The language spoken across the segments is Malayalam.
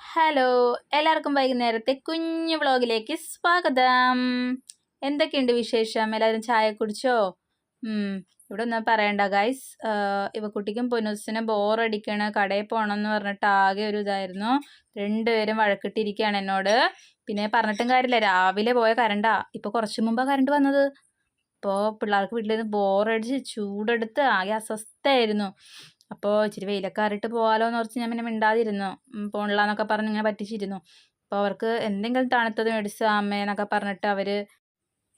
ഹലോ എല്ലാവർക്കും വൈകുന്നേരത്തെ കുഞ്ഞു വ്ളോഗിലേക്ക് സ്വാഗതം. എന്തൊക്കെയുണ്ട് വിശേഷം? എല്ലാവരും ചായ കുടിച്ചോ? ഇവിടെ ഒന്നും പറയണ്ട ഗൈസ് ഇവക്കുട്ടിക്കും പൊന്നൂസിനും ബോറടിക്കണ കടയിൽ പോകണം എന്ന് പറഞ്ഞിട്ട് ആകെ ഒരു ഇതായിരുന്നു. രണ്ടുപേരും വഴക്കിട്ടിരിക്കുകയാണ് എന്നോട്. പിന്നെ പറഞ്ഞിട്ടും കാര്യമില്ല. രാവിലെ പോയ കരണ്ടാ. ഇപ്പോൾ കുറച്ച് മുമ്പാണ് കരണ്ട് വന്നത്. അപ്പോൾ പിള്ളേർക്ക് വീട്ടിലിരുന്ന് ബോറടിച്ച് ചൂടെടുത്ത് ആകെ അസ്വസ്ഥയായിരുന്നു. അപ്പോൾ ഇച്ചിരി വെയിലൊക്കെ പോകാലോ എന്ന് ഓർത്ത് ഞാൻ പിന്നെ മിണ്ടാതിരുന്നു. പോണില്ലാന്നൊക്കെ പറഞ്ഞ് ഇങ്ങനെ പറ്റിച്ചിരുന്നു. അപ്പോൾ അവർക്ക് എന്തെങ്കിലും തണുത്തത് മേടിച്ച് അമ്മയെന്നൊക്കെ പറഞ്ഞിട്ട് അവർ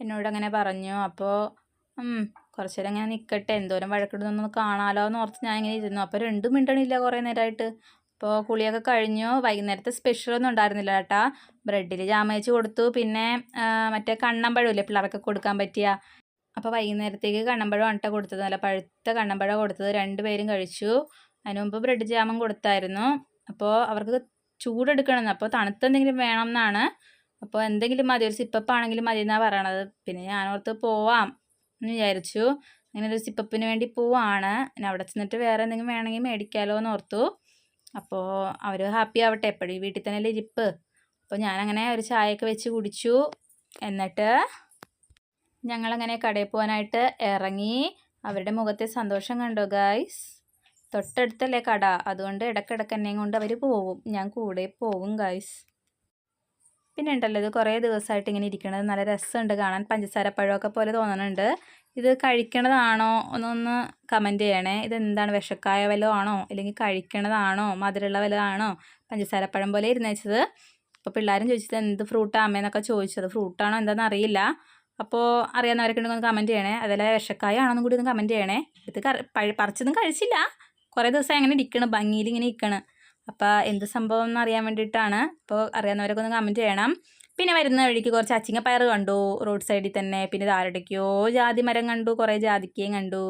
എന്നോട് അങ്ങനെ പറഞ്ഞു. അപ്പോൾ കുറച്ച് നേരം ഇങ്ങനെ നിൽക്കട്ടെ എന്തോരം വഴക്കിടുന്നൊന്ന് കാണാലോ എന്ന് ഓർത്ത് ഞാൻ ഇങ്ങനെ ഇരുന്നു. അപ്പോൾ രണ്ടും മിണ്ടണില്ല കുറേ നേരമായിട്ട് അപ്പോൾ കുളിയൊക്കെ കഴിഞ്ഞു. വൈകുന്നേരത്തെ സ്പെഷ്യലൊന്നും ഉണ്ടായിരുന്നില്ല കേട്ടാ ബ്രെഡിൽ ജാം വെച്ച് കൊടുത്തു. പിന്നെ മറ്റേ കണ്ണമ്പഴമില്ലേ പിള്ളേർക്ക് കൊടുക്കാൻ പറ്റിയ അപ്പോൾ വൈകുന്നേരത്തേക്ക് കണ്ണമ്പഴം അട്ട കൊടുത്തത് നല്ല പഴുത്ത കണ്ണമ്പഴം കൊടുത്തത് രണ്ടുപേരും കഴിച്ചു. അതിനു മുമ്പ് ബ്രെഡ് ജാമും കൊടുത്തായിരുന്നു. അപ്പോൾ അവർക്ക് ചൂടെടുക്കണമെന്ന് അപ്പോൾ തണുത്ത എന്തെങ്കിലും വേണം എന്നാണ്. അപ്പോൾ എന്തെങ്കിലും മതി ഒരു സിപ്പപ്പാണെങ്കിലും മതി എന്നാണ് പറയണത്. പിന്നെ ഞാനോർത്ത് പോവാം എന്ന് വിചാരിച്ചു. അങ്ങനെ ഒരു സിപ്പപ്പിന് വേണ്ടി പോവാണ്. പിന്നെ അവിടെ ചെന്നിട്ട് വേറെ എന്തെങ്കിലും വേണമെങ്കിൽ മേടിക്കാമല്ലോ എന്ന് ഓർത്തു. അപ്പോൾ അവർ ഹാപ്പി ആവട്ടെ. എപ്പോഴും വീട്ടിൽ തന്നെ ഇരിപ്പ്. അപ്പോൾ ഞാനങ്ങനെ ഒരു ചായയൊക്കെ വെച്ച് കുടിച്ചു. എന്നിട്ട് ഞങ്ങളങ്ങനെ കടയിൽ പോകാനായിട്ട് ഇറങ്ങി. അവരുടെ മുഖത്തെ സന്തോഷം കണ്ടോ ഗായ്സ് തൊട്ടടുത്തല്ലേ കട. അതുകൊണ്ട് ഇടയ്ക്കിടയ്ക്ക് എന്നെയും കൊണ്ട് അവർ പോവും. ഞാൻ കൂടെ പോവും ഗായ്സ് പിന്നെ ഉണ്ടല്ലോ ഇത് കുറേ ദിവസമായിട്ട് ഇങ്ങനെ ഇരിക്കണത്. നല്ല രസമുണ്ട് കാണാൻ. പഞ്ചസാര പഴമൊക്കെ പോലെ തോന്നുന്നുണ്ട് ഇത് കഴിക്കണതാണോ എന്നൊന്ന് കമന്റ് ചെയ്യണേ. ഇതെന്താണ്? വിഷക്കായ വല്ലതും ആണോ? അല്ലെങ്കിൽ കഴിക്കണതാണോ? മധുരമുള്ള വല്ലതാണോ പഞ്ചസാരപ്പഴം പോലെ ഇരുന്നേച്ചത് അപ്പോൾ പിള്ളേരും ചോദിച്ചത് എന്ത് ഫ്രൂട്ടാ അമ്മയെന്നൊക്കെ ചോദിച്ചത്. ഫ്രൂട്ടാണോ എന്താണെന്ന് അറിയില്ല അപ്പോൾ അറിയാവുന്നവരൊക്കെ ഉണ്ടെങ്കിൽ ഒന്ന് കമന്റ് ചെയ്യണേ. അതല്ല വിഷക്കായ ആണെന്നും കൂടി ഒന്ന് കമന്റ് ചെയ്യണേ. ഇത് പറിച്ചൊന്നും കഴിച്ചില്ല. കുറേ ദിവസം അങ്ങനെ ഇരിക്കണം ഭംഗിയിൽ ഇങ്ങനെ ഇരിക്കണം അപ്പോൾ എന്ത് സംഭവം എന്ന് അറിയാൻ വേണ്ടിയിട്ടാണ്. അപ്പോൾ അറിയാവുന്നവരൊക്കെ ഒന്ന് കമന്റ് ചെയ്യണം. പിന്നെ വരുന്ന വഴിക്ക് കുറച്ച് അച്ചിങ്ങ പയർ കണ്ടു റോഡ് സൈഡിൽ തന്നെ. പിന്നെ ഇതാരുടെയൊക്കെയോ ജാതി മരം കണ്ടു കുറേ ജാതിക്കയും കണ്ടു.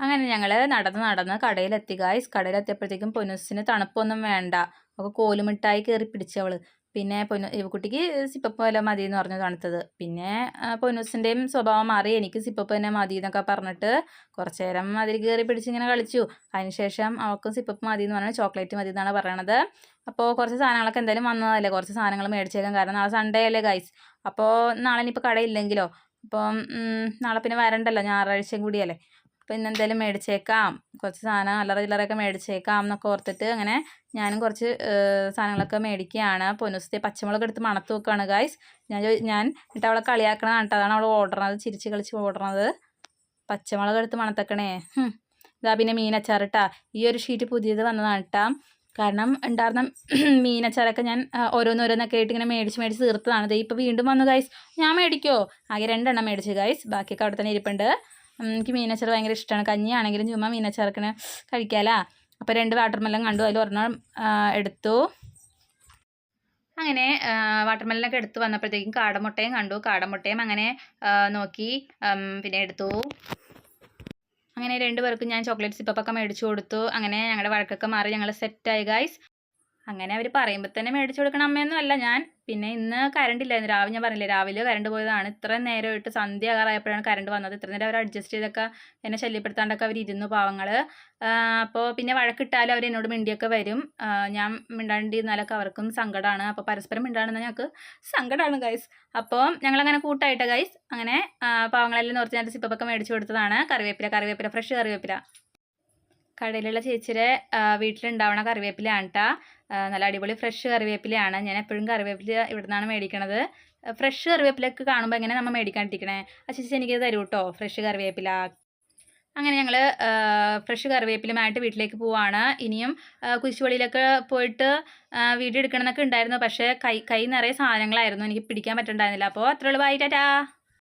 അങ്ങനെ ഞങ്ങൾ നടന്ന് നടന്ന് കടയിലെത്തി ഗായ്സ് കടയിലെത്തിയപ്പോഴത്തേക്കും പൊനുസിന് തണുപ്പൊന്നും വേണ്ട. അപ്പോൾ കോലുമിട്ടായി കയറി പിടിച്ചവൾ പിന്നെ പൊന്നു ഇവക്കുട്ടിക്ക് സിപ്പപ്പ് വല്ല മതി എന്ന് പറഞ്ഞു തണുത്തത്. പിന്നെ പൊന്നൂസിന്റെയും സ്വഭാവം മാറി എനിക്ക് സിപ്പപ്പ് തന്നെ മതി എന്നൊക്കെ പറഞ്ഞിട്ട് കുറച്ച് നേരം അതിൽ കയറി പിടിച്ച് ഇങ്ങനെ കളിച്ചു അതിനുശേഷം അവൾക്കും സിപ്പപ്പ് മതി എന്ന് പറഞ്ഞാൽ ചോക്ലേറ്റ് മതി എന്നാണ് പറയണത്. അപ്പോൾ കുറച്ച് സാധനങ്ങളൊക്കെ എന്തായാലും വന്നതല്ലേ? കുറച്ച് സാധനങ്ങൾ മേടിച്ചേക്കാം കാരണം നാളെ സൺഡേ അല്ലേ ഗൈസ് അപ്പോൾ നാളെ ഇനിയിപ്പോൾ കടയില്ലെങ്കിലോ? അപ്പം നാളെ പിന്നെ വരണ്ടല്ലോ? ഞായറാഴ്ചയും കൂടിയല്ലേ? അപ്പോൾ ഇന്ന് എന്തായാലും മേടിച്ചേക്കാം. കുറച്ച് സാധനം അല്ലറ ചില്ലറയൊക്കെ മേടിച്ചേക്കാം എന്നൊക്കെ ഓർത്തിട്ട് അങ്ങനെ ഞാനും കുറച്ച് സാധനങ്ങളൊക്കെ മേടിക്കുകയാണ്. പൊന്നുസത്തെ പച്ചമുളക് എടുത്ത് മണത്ത് വെക്കുകയാണ് ഗായ്സ് ഞാൻ ഞാൻ എന്നിട്ട് അവളെ കളിയാക്കണതാണ് കേട്ടോ. അതാണ് അവൾ ഓടണത് ചിരിച്ച് കളിച്ച് ഓടണത് പച്ചമുളക് എടുത്ത് മണത്തക്കണേ. ഇതാ പിന്നെ മീനച്ചാറിട്ടാ ഈ ഒരു ഷീറ്റ് പുതിയത് വന്നതാണ് കേട്ടാ കാരണം ഉണ്ടായിരുന്ന മീനച്ചാറൊക്കെ ഞാൻ ഓരോന്നോരോന്നൊക്കെ ആയിട്ട് ഇങ്ങനെ മേടിച്ച് മേടിച്ച് തീർത്തതാണ്. ദേ ഇപ്പോൾ വീണ്ടും വന്നു ഗൈസ് ഞാൻ മേടിക്കോ? ആകെ രണ്ടെണ്ണം മേടിച്ചു ഗൈസ് ബാക്കിയൊക്കെ അവിടെ തന്നെ ഇരിപ്പുണ്ട്. എനിക്ക് മീനച്ചാർ ഭയങ്കര ഇഷ്ടമാണ് കഞ്ഞിയാണെങ്കിലും ചുമ്മാ മീനച്ചാർക്കിന് കഴിക്കാലാ. അപ്പോൾ രണ്ട് വാട്ടർമെലൻ കണ്ടു. അതിൽ ഒരെണ്ണം എടുത്തു. അങ്ങനെ വാട്ടർമെല്ലനൊക്കെ എടുത്തു വന്നപ്പോഴത്തേക്കും കാടമുട്ടയും കണ്ടു. കാടമുട്ടയും അങ്ങനെ നോക്കി പിന്നെ എടുത്തു. അങ്ങനെ രണ്ടുപേർക്കും ഞാൻ ചോക്ലേറ്റ് സിപ്പപ്പൊക്കെ മേടിച്ചു കൊടുത്തു. അങ്ങനെ ഞങ്ങളുടെ വഴക്കൊക്കെ മാറി ഞങ്ങൾ സെറ്റായി ഗൈസ് അങ്ങനെ അവർ പറയുമ്പോൾ തന്നെ മേടിച്ചു കൊടുക്കണം അമ്മയൊന്നും അല്ല ഞാൻ. പിന്നെ ഇന്ന് കറണ്ട് ഇല്ലായിരുന്നു. രാവിലെ ഞാൻ പറഞ്ഞില്ലേ രാവിലെ കറണ്ട് പോയതാണ്. ഇത്രയും നേരമായിട്ട് സന്ധ്യ ആകാറായപ്പോഴാണ് കറണ്ട് വന്നത്. ഇത്ര നേരം അവർ അഡ്ജസ്റ്റ് ചെയ്തൊക്കെ എന്നെ ശല്യപ്പെടുത്താണ്ടൊക്കെ അവർ ഇരുന്നു പാവങ്ങൾ അപ്പോൾ പിന്നെ വഴക്കിട്ടാലും അവർ എന്നോട് മിണ്ടിയൊക്കെ വരും. ഞാൻ മിണ്ടാണ്ടിരുന്നാലൊക്കെ അവർക്കും സങ്കടമാണ് അപ്പോൾ പരസ്പരം മിണ്ടാണെന്ന് ഞങ്ങൾക്ക് സങ്കടമാണ് ഗൈസ് അപ്പോൾ ഞങ്ങളങ്ങനെ കൂട്ടായിട്ട് ഗൈസ് അങ്ങനെ പാവങ്ങളെല്ലാം നിറച്ച് ഞാൻ സിപ്പൊക്കെ മേടിച്ചു കൊടുത്തതാണ്. കറിവേപ്പില കറിവേപ്പില ഫ്രഷ് കറിവേപ്പില. കടയിലുള്ള ചേച്ചിയുടെ വീട്ടിലുണ്ടാവണ കറിവേപ്പിലയാണ് കേട്ടോ നല്ല അടിപൊളി ഫ്രഷ് കറിവേപ്പിലയാണ്. ഞാൻ എപ്പോഴും കറിവേപ്പില ഇവിടെ നിന്നാണ് മേടിക്കണത് ഫ്രഷ് കറിവേപ്പിലൊക്കെ കാണുമ്പോൾ എങ്ങനെ നമ്മൾ മേടിക്കാണ്ടിരിക്കണേ? ആ ചേച്ചി എനിക്ക് തരൂ കേട്ടോ ഫ്രഷ് കറിവേപ്പില. അങ്ങനെ ഞങ്ങൾ ഫ്രഷ് കറിവേപ്പിലുമായിട്ട് വീട്ടിലേക്ക് പോവാണ്. ഇനിയും കുരിശുപള്ളിയിലൊക്കെ പോയിട്ട് വീഡിയോ എടുക്കണം എന്നൊക്കെ ഉണ്ടായിരുന്നു. പക്ഷേ കൈ കൈ നിറയെ സാധനങ്ങളായിരുന്നു. എനിക്ക് പിടിക്കാൻ പറ്റുന്നുണ്ടായിരുന്നില്ല അപ്പോൾ അത്രയുള്ള ബൈ ടാറ്റാ.